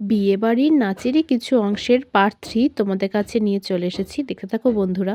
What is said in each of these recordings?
বিয়েবাড়ির নাচেরই কিছু অংশের পার্ট থ্রি তোমাদের কাছে নিয়ে চলে এসেছি। দেখে থাকো বন্ধুরা।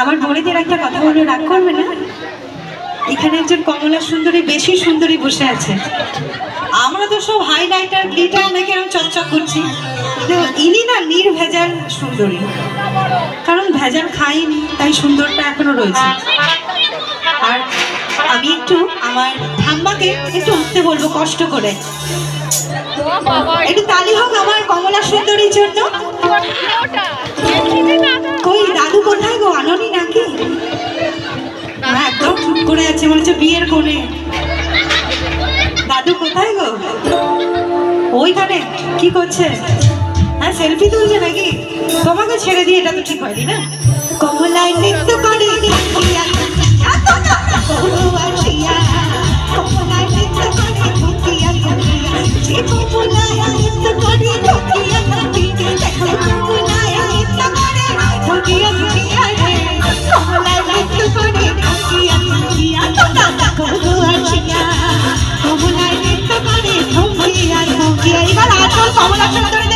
আমার বোনেদের একটা কথা বলে রাগ করবে না? এখানে একজন কমলা সুন্দরী, বেশি সুন্দরী বসে আছে। আমরা তো সব হাইলাইটার গ্লিটার মেখে এরকম চকচক করছি। কিন্তু ইনি না নির্ভেজাল সুন্দরী। কারণ ভেজাল খাইনি, তাই সুন্দরটা এখনও রয়েছে। আর আমি একটু আমার ঠাম্মাকে একটু উঠতে বলব কষ্ট করে। একটু তালি হোক আমার কমলা সুন্দরীর জন্য। করে আছে, মনে হচ্ছে বিয়ের কোণে। দাদু কোথায় গো? ওইখানে, কি করছে? হ্যাঁ সেলফি তুলছে নাকি? তোমাকে ছেড়ে দিয়ে এটা তো ঠিক হয়নি না? কমলায় নৃত্য করে। কমলায় নৃত্য করে কমলায় এবার আসল কমলা সুন্দরীদের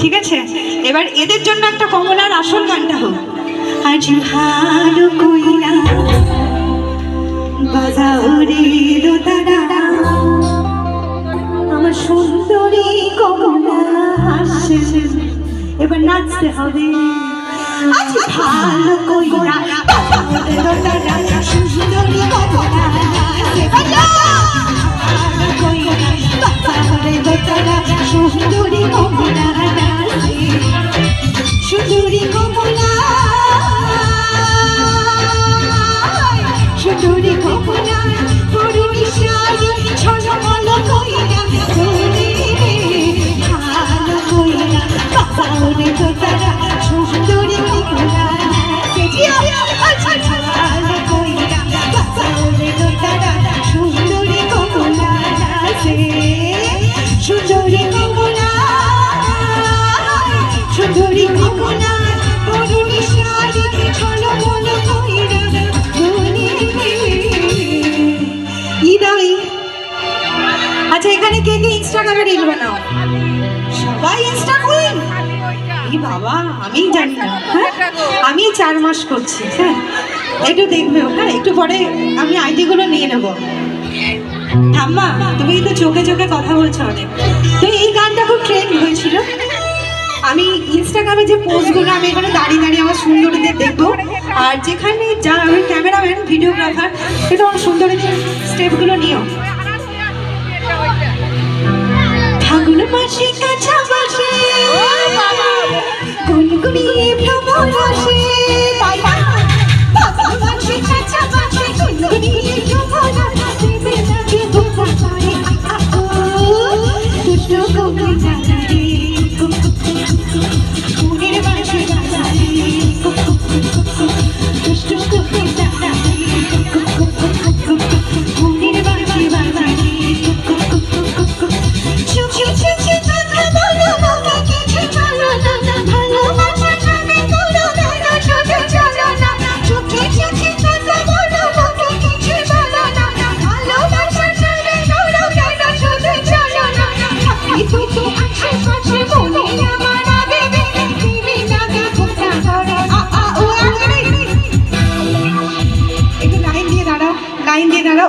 ঠিক আছে? এবার এদের জন্য একটা কমলার আসল গানটা হোক। আজ ভালো রে আমার সুন্দরী এবার নাচতে হবে। রে সুন্দরী কমলা সুন্দরী কমলা সুন্দরী কমলা সুন্দরী কমলা পরুনি শাড়ি ঝলমল কইরা ইনস্টাগ্রামে রিল বানাও। সবাই ইনস্টা কুইন বাবা আমি জানি না। হ্যাঁ? আমি চার মাস করছি হ্যাঁ? একটু দেখবে হ্যাঁ একটু পরে আমি আইডিগুলো নিয়ে নেব। ঠাম্মা, তুমি কিন্তু চোখে চোখে কথা বলছো অনেক। তো এই গানটা খুব ট্রেন্ড হয়েছিল। আমি ইনস্টাগ্রামে যে পোস্টগুলো আমি এখানে দাঁড়িয়ে দাঁড়িয়ে আমার সুন্দরীদের দেখব। আর যেখানে যা, আমি ক্যামেরাম্যান ভিডিওগ্রাফার সেটা আমার সুন্দরীদের স্টেপগুলো নিও to go.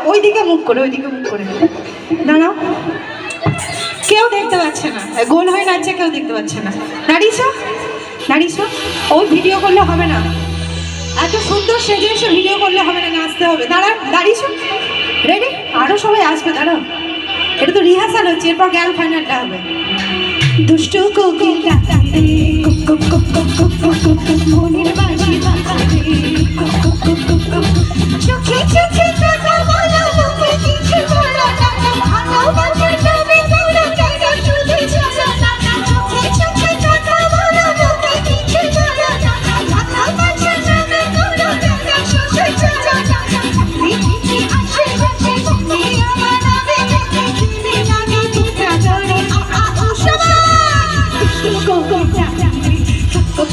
ওইদিকে মুখ করে ওইদিকে মুখ করে দাঁড়াও কেউ দেখতে পাচ্ছে না গোল হয়ে নাচছে কেউ দেখতে পাচ্ছে না নাড়িস নাড়িস ওই ভিডিও করলে হবে না এত সুন্দর সেজে এসে ভিডিও করলে হবে না নাচতে হবে দাঁড়া দাঁড়িস রেডি আরও সবাই আসবে দাঁড়াও এটা তো রিহার্সাল হচ্ছে এরপর গ্যাল ফাইনালটা হবে দুষ্ট কোকিল কুক কুক চোখে চোখে